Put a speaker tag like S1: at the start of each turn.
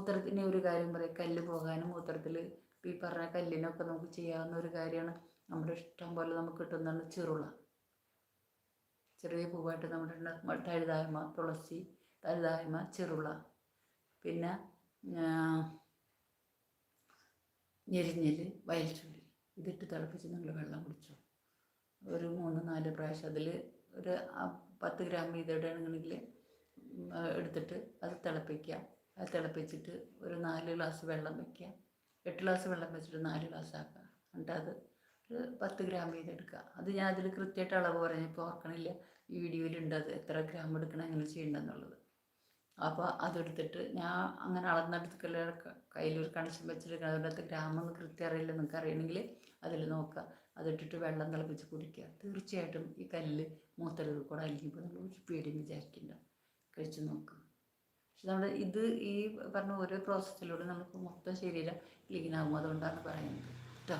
S1: മൂത്രത്തിന് ഒരു കാര്യം പറയാം. കല്ല് പോകാനും മൂത്രത്തിൽ ഈ പറഞ്ഞ കല്ലിനൊക്കെ നമുക്ക് ചെയ്യാവുന്ന ഒരു കാര്യമാണ്. നമ്മുടെ ഇഷ്ടം പോലെ നമുക്ക് കിട്ടുന്നതാണ് ചെറുള. ചെറിയ പൂവായിട്ട് നമ്മുടെ തഴുതായ്മ തുളസി തഴുതായ്മ ചെറുള. പിന്നെ ഞെരിഞ്ഞൽ വയൽച്ചുള്ളി. ഇതിട്ട് തിളപ്പിച്ച് നിങ്ങൾ വെള്ളം കുടിച്ചു. ഒരു മൂന്ന് നാല് പ്രാവശ്യം അതിൽ ഒരു പത്ത് ഗ്രാം വീതം ഇടുകയാണെങ്കിൽ എടുത്തിട്ട് അത് തിളപ്പിക്കുക. തിളപ്പിച്ചിട്ട് ഒരു നാല് ഗ്ലാസ് വെള്ളം വയ്ക്കുക എട്ട് ഗ്ലാസ് വെള്ളം വെച്ചിട്ട് നാല് ഗ്ലാസ് ആക്കുക. എന്നിട്ട് അത് ഒരു പത്ത് ഗ്രാം വീതം എടുക്കുക അത് ഞാൻ അതിൽ കൃത്യമായിട്ട് അളവ് പറഞ്ഞു ഇപ്പോൾ ഓർക്കണില്ല. ഈ വീഡിയോയിലുണ്ട് അത് എത്ര ഗ്രാം എടുക്കണം എങ്ങനെ ചെയ്യണ്ടെന്നുള്ളത്. അപ്പോൾ അതെടുത്തിട്ട് ഞാൻ അങ്ങനെ അളന്നെടുത്തുള്ള കയ്യിലൊരു കണക്ഷൻ വെച്ചിട്ട് അതിനകത്ത് ഗ്രാമൊന്നും കൃത്യം അറിയില്ല നിങ്ങൾക്ക് അറിയണമെങ്കിൽ അതിൽ നോക്കുക. അതിട്ടിട്ട് വെള്ളം തിളപ്പിച്ച് കുടിക്കുക. തീർച്ചയായിട്ടും ഈ കല്ല് മൂത്രത്തിൽ കൂടെ അലിഞ്ഞപ്പോൾ നമ്മൾ പേടിയും വിചാരിക്കേണ്ട. കഴിച്ച് നോക്കുക നമ്മൾ ഇത് ഈ പറഞ്ഞ ഓരോ പ്രോസസ്സിലൂടെ നമുക്ക് മൊത്തം ശരീരം ക്ലീൻ ആകും. അതുകൊണ്ടാണ് പറയുന്നത്. കേട്ടോ